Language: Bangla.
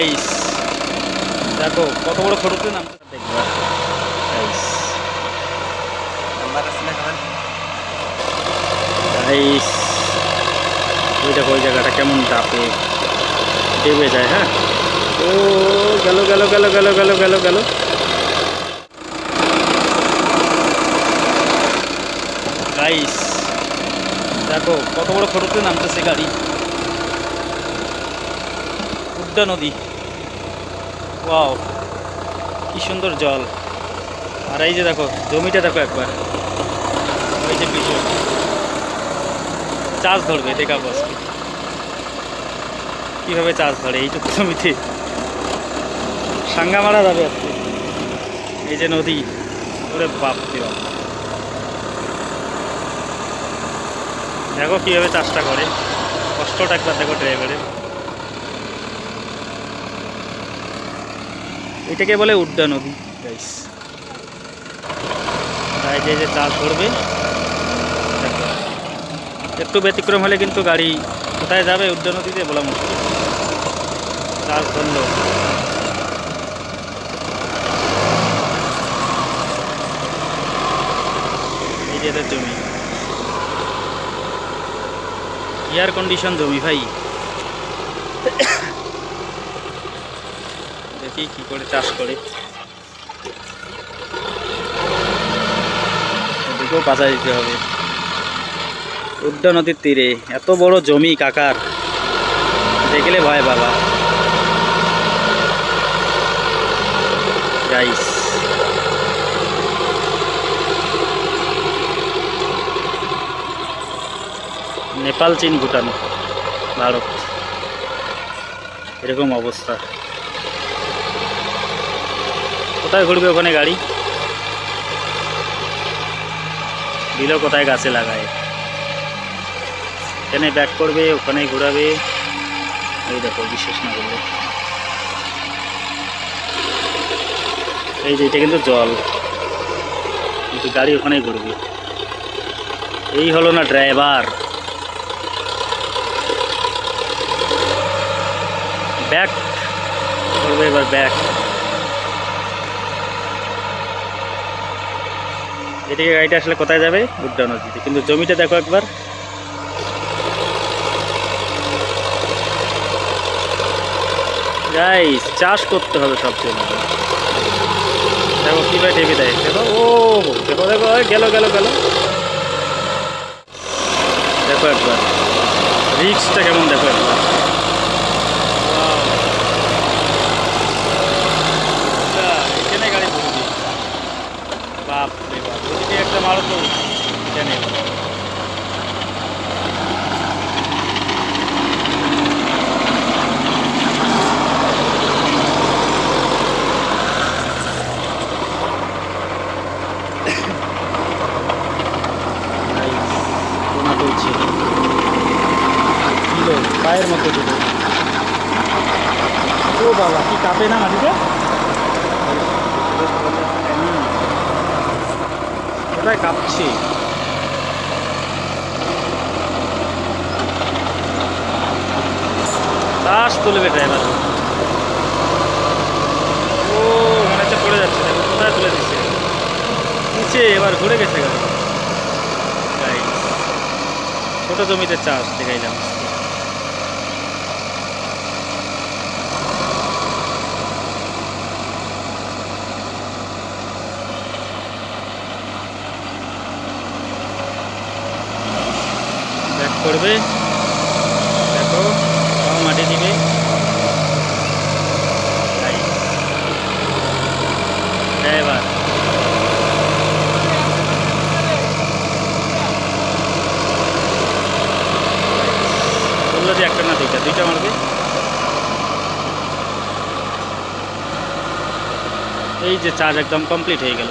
গাইস দেখো, কত বড় খরচে নামতে দেখবা গাইস নাম্বার আছে না কারণ গাইস ওই দেখো, ওই জায়গাটা কেমন ডাপে ডেবে যায় হ্যাঁ? ও, গেল গেল গেল গেল গেল গেল গেল। গাইস দেখো, কত বড় খরচে নামতেছে গাড়ি। উড্ডা নদী। ওয়াও, কি সুন্দর জল। আর এই যে দেখো, জমিটা দেখো একবার। ওই যে পিছন। চাষ ধরবে দেখাবো আজকে কীভাবে চাষ ধরে এইটুকু জমিতে। সাঙ্গা মারা যাবে আজকে। এই যে নদী, ওরে বাপ। দেখো কীভাবে চাষটা করে। কষ্টটা একবার দেখো ড্রাইভারের। এটাকে বলে উড্ডা নদী। গাইস এই যে যে চাষ করবে একটু ব্যতিক্রম হলে কিন্তু গাড়ি কোথায় যাবে উড্ডা নদীতে বলা মুশকিল। চাষ ধরলো এই যে এদের জমি। এয়ার কন্ডিশন জমি ভাই। দেখি কি করে চাষ করে। এদিকেও দিতে হবে। উড্ডা নদীর তীরে, এত বড় জমি কাকার। দেখলে ভয় বাবা। গাইস নেপাল, চীন, ভুটান, ভারত। এরকম অবস্থা। কোথায় ঘুরবে ওখানে গাড়ি? দিল কোথায় গাছে লাগায়? এখানে ব্যাক করবে, ওখানে ঘোরাবে। এই দেখো বিশ্বাস না করলে এই যে এটা কিন্তু জল। কিন্তু গাড়ি ওখানেই ঘুরবে। এই হলো না ড্রাইভার ব্যাক করবে এবার ব্যাক এদিকে গাড়িটা আসলে কোথায় যাবে? উড্ডা নদীতে কিন্তু জমিটা দেখো একবার। গাইস চাষ করতে হবে সব জমি দেখো কীভাবে টেপে দেয় দেখো, ও, দেখো দেখো গেল গেল গেল। দেখো একবার। রিক্সটা কেমন দেখো একবার Wow! আচ্ছা, এখানে গাড়ি ঘুরবে বাপ রে বাপ ওদিকে একটা মারো তো এখানে কোনা তুলছে কিলো পায়ের মধ্যে দিল ও বাবা কি কাঁপে না হুম। কোথায় কাঁপছে শ্বাস তুলবে ড্রাইভার ও মনে হচ্ছে পড়ে যাচ্ছে, দেখো, কোথায় তুলে দিচ্ছে নিচে, এবার ঘুরে গেছে গাড়ি। ছোট জমিতে চাষ দেখাইলাম করবে দেখো তাও মাটি দিবে ড্রাইভার বলল একটা না দুইটা দুইটা মারবে? এই যে চার্জ একদম কমপ্লিট হয়ে গেল।